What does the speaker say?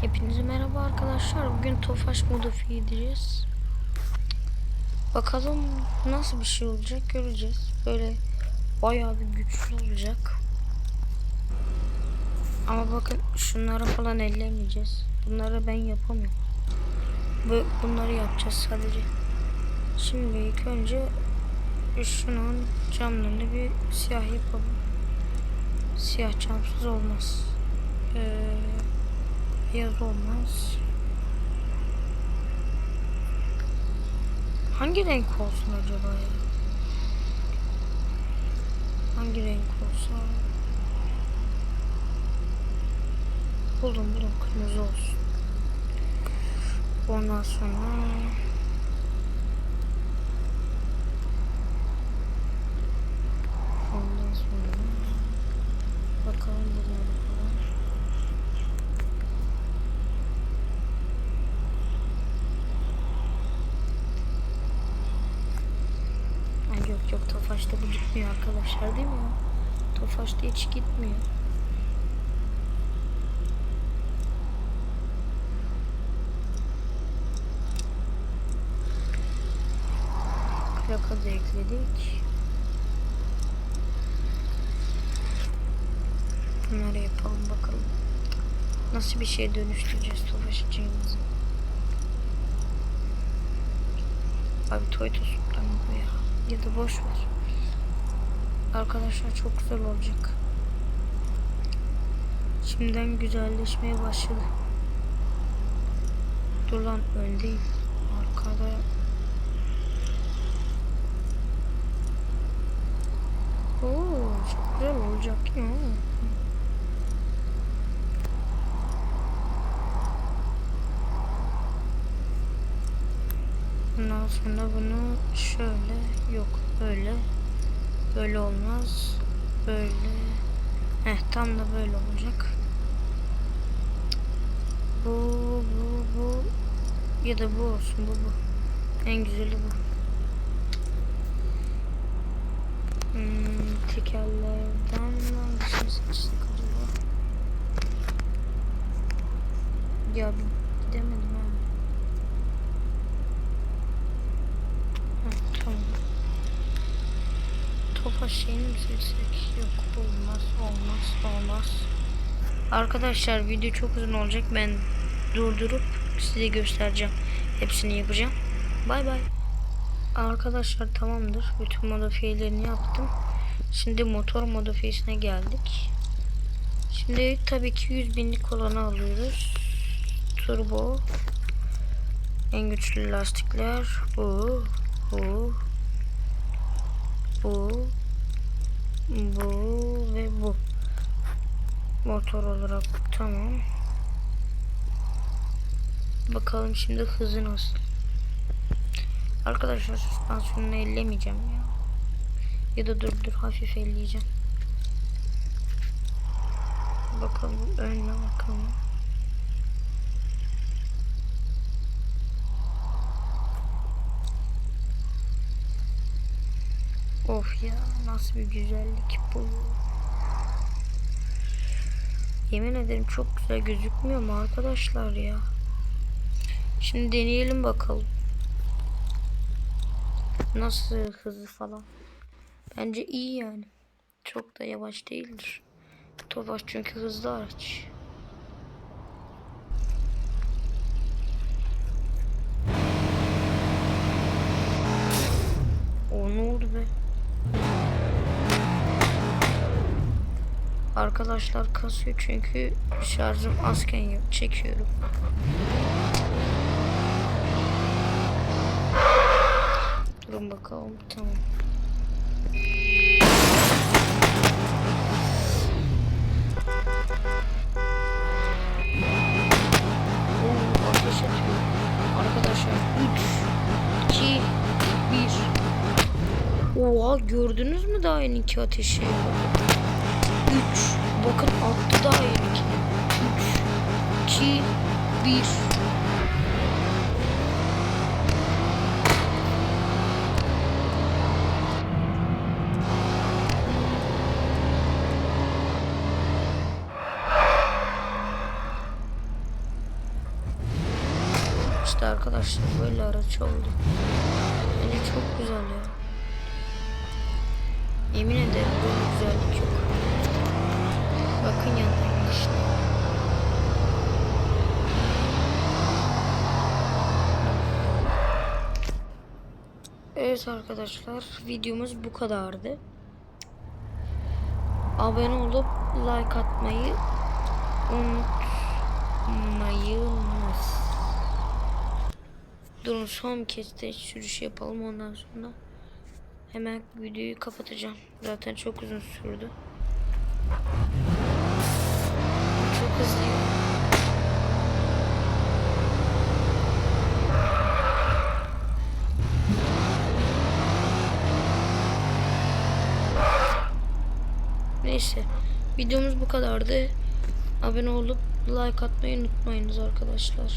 Hepinize merhaba arkadaşlar. Bugün Tofaş modifiye edeceğiz. Bakalım nasıl bir şey olacak göreceğiz. Böyle bayağı bir güçlü olacak. Ama bakın şunları falan ellemeyeceğiz. Bunları ben yapamıyorum. Bu, bunları yapacağız sadece. Şimdi ilk önce şunun camlarını bir siyah yapalım. Siyah camsız olmaz. Ee, beyaz olmaz. Hangi renk olsun acaba ya? Hangi renk olsa? Buldum buldum kırmızı olsun. Ondan sonra Ondan sonra bakalım bunları falan. Ay yok Tofaş'ta bu gitmiyor arkadaşlar değil mi? Tofaş'ta hiç gitmiyor. Plaka da ekledik. Bunları yapalım bakalım. Nasıl bir şeye dönüştüreceğiz Tofaş'cığımızı? Abi toy tosuktan bu ya. Ya da boş ver. Arkadaşlar çok güzel olacak. Şimdiden güzelleşmeye başladı. Dur lan öndeyim. Arkada Oo, çok güzel olacak ya. Ondan sonra bunu şöyle yok böyle böyle olmaz böyle Heh, tam da böyle olacak. Bu bu bu ya da bu olsun bu bu. En güzeli bu. Hmm, tekerlerden hangisini seçsek acaba? Ya gidemedim ha Heh, tamam Topa şeyini mi? Yok olmaz olmaz olmaz. Arkadaşlar video çok uzun olacak. Ben durdurup size göstereceğim. Hepsini yapacağım. Bay bay. Arkadaşlar tamamdır. Bütün modifiyelerini yaptım. Şimdi motor modifiyesine geldik. Şimdi tabii ki 100 binlik olanı alıyoruz. Turbo. En güçlü lastikler. Bu bu bu ve bu motor olarak tamam. Bakalım şimdi hızı nasıl? Arkadaşlar süspansiyonunu ellemeyeceğim ya. Ya da dur dur hafif elleyeceğim. Bakalım önüne bakalım. Of ya nasıl bir güzellik bu. Yemin ederim çok güzel gözükmüyor mu arkadaşlar ya? Şimdi deneyelim bakalım. Nasıl hızı falan. Bence iyi yani. Çok da yavaş değildir. Tofaş çünkü hızlı araç. Arkadaşlar kasıyor çünkü şarjım azken çekiyorum. Durun bakalım tamam. Arkadaşlar 3 2 1 Oha gördünüz mü daha yeni ateşi? 3 Bakın attı daha yeni 3 2 1 İşte arkadaşlar böyle araç oldu. Bence çok güzel ya. Yemin ederim. Bakın yanına işte. Evet arkadaşlar videomuz bu kadardı. Abone olup like atmayı unutmayınız. Durun son kez test sürüşü yapalım ondan sonra hemen videoyu kapatacağım. Zaten çok uzun sürdü. Hızlıyım. Neyse. Videomuz bu kadardı. Abone olup like atmayı unutmayınız arkadaşlar.